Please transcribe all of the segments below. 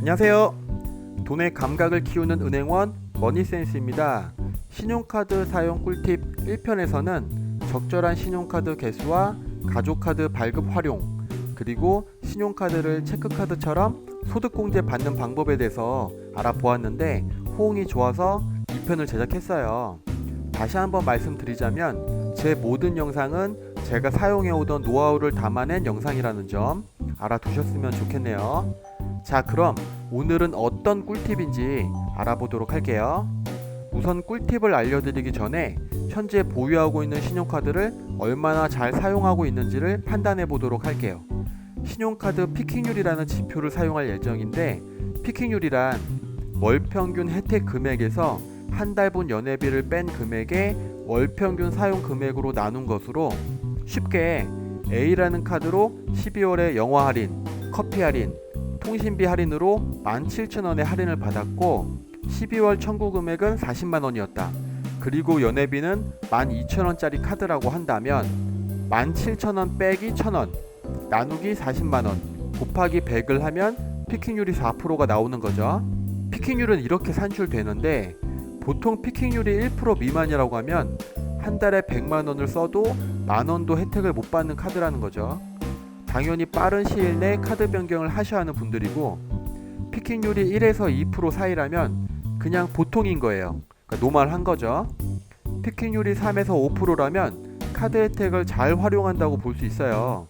안녕하세요. 돈의 감각을 키우는 은행원 머니센스입니다. 신용카드 사용 꿀팁 1편에서는 적절한 신용카드 개수와 가족카드 발급 활용, 그리고 신용카드를 체크카드처럼 소득공제 받는 방법에 대해서 알아보았는데 호응이 좋아서 2편을 제작했어요. 다시 한번 말씀드리자면 제 모든 영상은 제가 사용해오던 노하우를 담아낸 영상이라는 점 알아두셨으면 좋겠네요. 자, 그럼 오늘은 어떤 꿀팁인지 알아보도록 할게요. 우선 꿀팁을 알려드리기 전에 현재 보유하고 있는 신용카드를 얼마나 잘 사용하고 있는지를 판단해 보도록 할게요. 신용카드 피킹률이라는 지표를 사용할 예정인데 피킹률이란 월 평균 혜택 금액에서 한 달분 연회비를 뺀 금액의 월 평균 사용 금액으로 나눈 것으로 쉽게 A라는 카드로 12월에 영화 할인, 커피 할인, 통신비 할인으로 17,000원의 할인을 받았고 12월 청구 금액은 40만 원이었다. 그리고 연회비는 12,000원짜리 카드라고 한다면 17,000원 빼기 1,000원 나누기 40만 원 곱하기 100을 하면 피킹률이 4%가 나오는 거죠. 피킹률은 이렇게 산출되는데 보통 피킹률이 1% 미만이라고 하면 한 달에 100만 원을 써도 만 원도 혜택을 못 받는 카드라는 거죠. 당연히 빠른 시일 내 카드 변경을 하셔야 하는 분들이고 피킹률이 1에서 2% 사이라면 그냥 보통인 거예요. 그러니까 노멀한 거죠. 피킹률이 3에서 5%라면 카드 혜택을 잘 활용한다고 볼 수 있어요.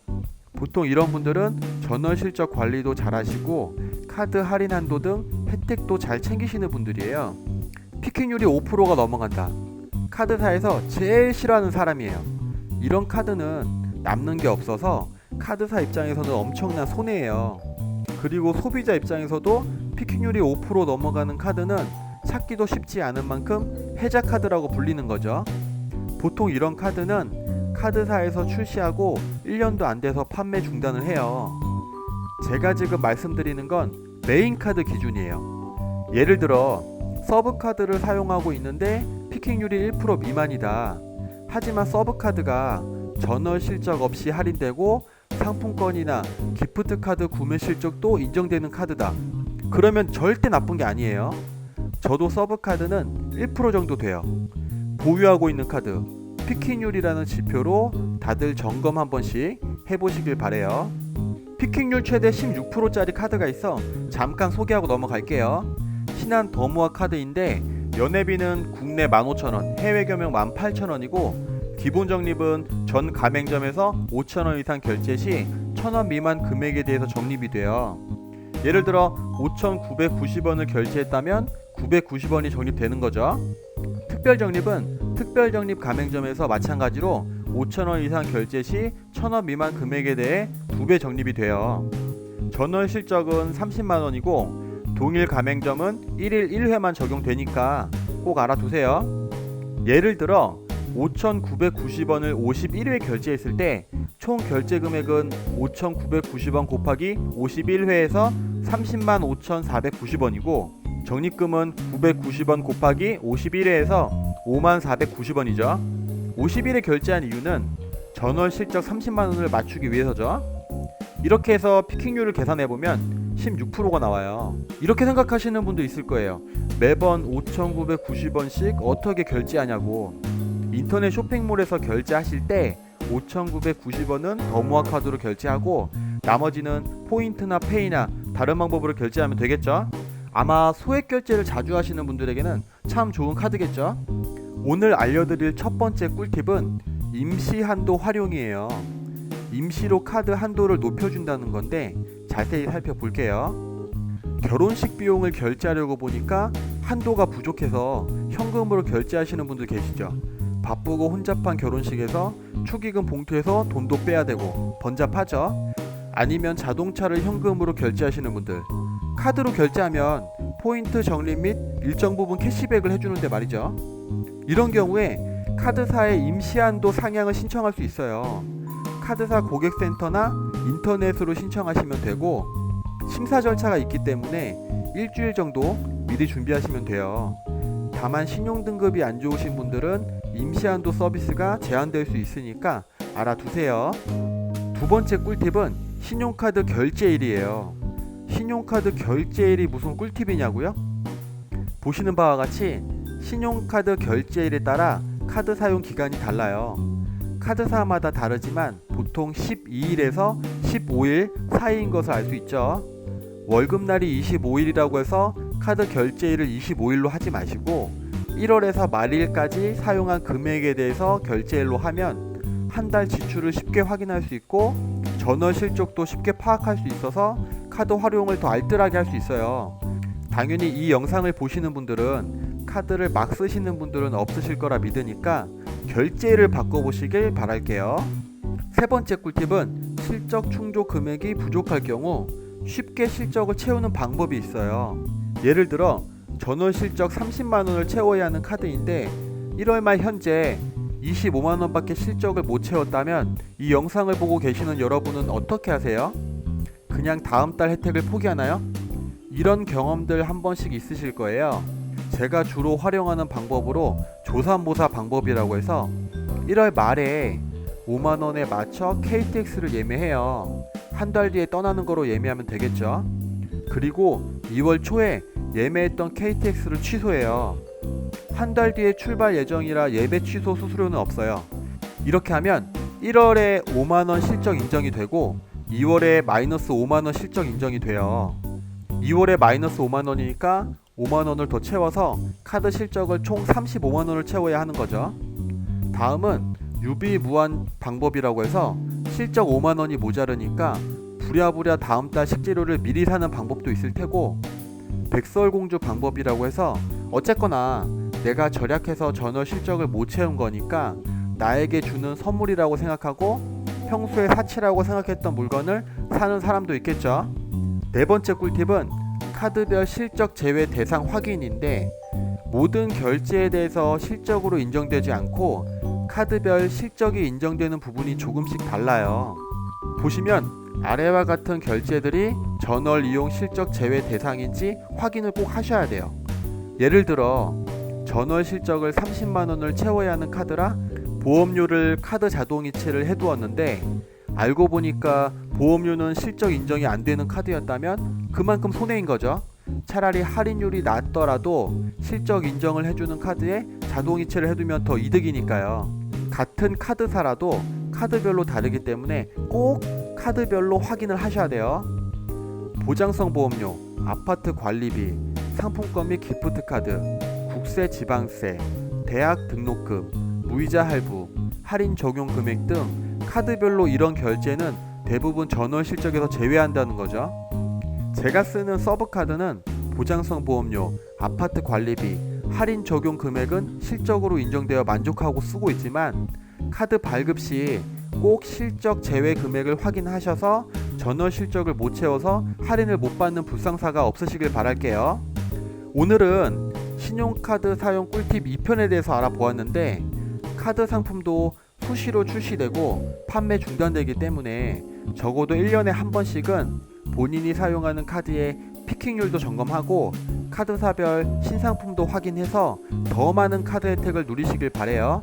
보통 이런 분들은 전월 실적 관리도 잘 하시고 카드 할인 한도 등 혜택도 잘 챙기시는 분들이에요. 피킹률이 5%가 넘어간다. 카드사에서 제일 싫어하는 사람이에요. 이런 카드는 남는 게 없어서 카드사 입장에서는 엄청난 손해예요. 그리고 소비자 입장에서도 피킹률이 5% 넘어가는 카드는 찾기도 쉽지 않은 만큼 해자 카드라고 불리는 거죠. 보통 이런 카드는 카드사에서 출시하고 1년도 안 돼서 판매 중단을 해요. 제가 지금 말씀드리는 건 메인 카드 기준이에요. 예를 들어 서브 카드를 사용하고 있는데 피킹률이 1% 미만이다. 하지만 서브 카드가 전월 실적 없이 할인되고 상품권이나 기프트 카드 구매 실적도 인정되는 카드다. 그러면 절대 나쁜 게 아니에요. 저도 서브 카드는 1% 정도 돼요. 보유하고 있는 카드 피킹률이라는 지표로 다들 점검 한 번씩 해보시길 바래요. 피킹률 최대 16%짜리 카드가 있어 잠깐 소개하고 넘어갈게요. 신한 더모아 카드인데 연회비는 국내 15,000원, 해외 겸용 18,000원이고 기본 적립은 전 가맹점에서 5,000원 이상 결제 시 1,000원 미만 금액에 대해서 적립이 돼요. 예를 들어 5,990원을 결제했다면 990원이 적립되는 거죠. 특별 적립은 특별 적립 가맹점에서 마찬가지로 5,000원 이상 결제 시 1,000원 미만 금액에 대해 2배 적립이 돼요. 전월 실적은 30만 원이고 동일 가맹점은 1일 1회만 적용되니까 꼭 알아두세요. 예를 들어 5,990원을 51회 결제했을 때 총 결제 금액은 5,990원 곱하기 51회에서 30만 5,490원이고 적립금은 990원 곱하기 51회에서 5만 490원이죠. 50일에 결제한 이유는 전월 실적 30만 원을 맞추기 위해서죠. 이렇게 해서 피킹률을 계산해 보면 16%가 나와요. 이렇게 생각하시는 분도 있을 거예요. 매번 5,990원씩 어떻게 결제하냐고. 인터넷 쇼핑몰에서 결제하실 때 5,990원은 더모아 카드로 결제하고 나머지는 포인트나 페이나 다른 방법으로 결제하면 되겠죠? 아마 소액 결제를 자주 하시는 분들에게는 참 좋은 카드겠죠? 오늘 알려드릴 첫 번째 꿀팁은 임시 한도 활용이에요. 임시로 카드 한도를 높여준다는 건데 자세히 살펴볼게요. 결혼식 비용을 결제하려고 보니까 한도가 부족해서 현금으로 결제하시는 분들 계시죠. 바쁘고 혼잡한 결혼식에서 축의금 봉투에서 돈도 빼야 되고 번잡하죠. 아니면 자동차를 현금으로 결제하시는 분들 카드로 결제하면 포인트 적립 및 일정 부분 캐시백을 해주는데 말이죠. 이런 경우에 카드사의 임시한도 상향을 신청할 수 있어요. 카드사 고객센터나 인터넷으로 신청하시면 되고 심사 절차가 있기 때문에 일주일 정도 미리 준비하시면 돼요. 다만 신용 등급이 안 좋으신 분들은 임시한도 서비스가 제한될 수 있으니까 알아두세요. 두 번째 꿀팁은 신용카드 결제일이에요. 신용카드 결제일이 무슨 꿀팁이냐고요? 보시는 바와 같이 신용카드 결제일에 따라 카드 사용 기간이 달라요. 카드사마다 다르지만 보통 12일에서 15일 사이인 것을 알 수 있죠. 월급날이 25일이라고 해서 카드 결제일을 25일로 하지 마시고 1월에서 말일까지 사용한 금액에 대해서 결제일로 하면 한 달 지출을 쉽게 확인할 수 있고 전월 실적도 쉽게 파악할 수 있어서 카드 활용을 더 알뜰하게 할 수 있어요. 당연히 이 영상을 보시는 분들은 카드를 막 쓰시는 분들은 없으실 거라 믿으니까 결제를 바꿔보시길 바랄게요. 세 번째 꿀팁은 실적 충족 금액이 부족할 경우 쉽게 실적을 채우는 방법이 있어요. 예를 들어 전월 실적 30만 원을 채워야 하는 카드인데 1월 말 현재 25만 원밖에 실적을 못 채웠다면 이 영상을 보고 계시는 여러분은 어떻게 하세요? 그냥 다음 달 혜택을 포기하나요? 이런 경험들 한 번씩 있으실 거예요. 제가 주로 활용하는 방법으로 조삼모사 방법이라고 해서 1월 말에 5만 원에 맞춰 KTX를 예매해요. 한 달 뒤에 떠나는 거로 예매하면 되겠죠. 그리고 2월 초에 예매했던 KTX를 취소해요. 한 달 뒤에 출발 예정이라 예배 취소 수수료는 없어요. 이렇게 하면 1월에 5만 원 실적 인정이 되고 2월에 마이너스 5만 원 실적 인정이 돼요. 2월에 마이너스 5만 원이니까 5만 원을 더 채워서 카드 실적을 총 35만 원을 채워야 하는 거죠. 다음은 유비무한 방법이라고 해서 실적 5만 원이 모자르니까 부랴부랴 다음 달 식재료를 미리 사는 방법도 있을 테고 백설공주 방법이라고 해서 어쨌거나 내가 절약해서 전월 실적을 못 채운 거니까 나에게 주는 선물이라고 생각하고 평소에 사치라고 생각했던 물건을 사는 사람도 있겠죠. 네 번째 꿀팁은 카드별 실적 제외 대상 확인인데 모든 결제에 대해서 실적으로 인정되지 않고 카드별 실적이 인정되는 부분이 조금씩 달라요. 보시면 아래와 같은 결제들이 전월 이용 실적 제외 대상인지 확인을 꼭 하셔야 돼요. 예를 들어 전월 실적을 30만 원을 채워야 하는 카드라 보험료를 카드 자동이체를 해두었는데 알고 보니까 보험료는 실적 인정이 안 되는 카드였다면 그만큼 손해인 거죠. 차라리 할인율이 낮더라도 실적 인정을 해주는 카드에 자동이체를 해두면 더 이득이니까요. 같은 카드사라도 카드별로 다르기 때문에 꼭 카드별로 확인을 하셔야 돼요. 보장성 보험료, 아파트 관리비, 상품권 및 기프트 카드, 국세 지방세, 대학 등록금, 무이자 할부, 할인 적용 금액 등 카드별로 이런 결제는 대부분 전월 실적에서 제외한다는 거죠. 제가 쓰는 서브 카드는 보장성 보험료, 아파트 관리비, 할인 적용 금액은 실적으로 인정되어 만족하고 쓰고 있지만 카드 발급 시 꼭 실적 제외 금액을 확인하셔서 전월 실적을 못 채워서 할인을 못 받는 불상사가 없으시길 바랄게요. 오늘은 신용카드 사용 꿀팁 2편에 대해서 알아보았는데 카드 상품도 수시로 출시되고 판매 중단되기 때문에 적어도 1년에 한 번씩은 본인이 사용하는 카드의 피킹률도 점검하고 카드사별 신상품도 확인해서 더 많은 카드 혜택을 누리시길 바래요.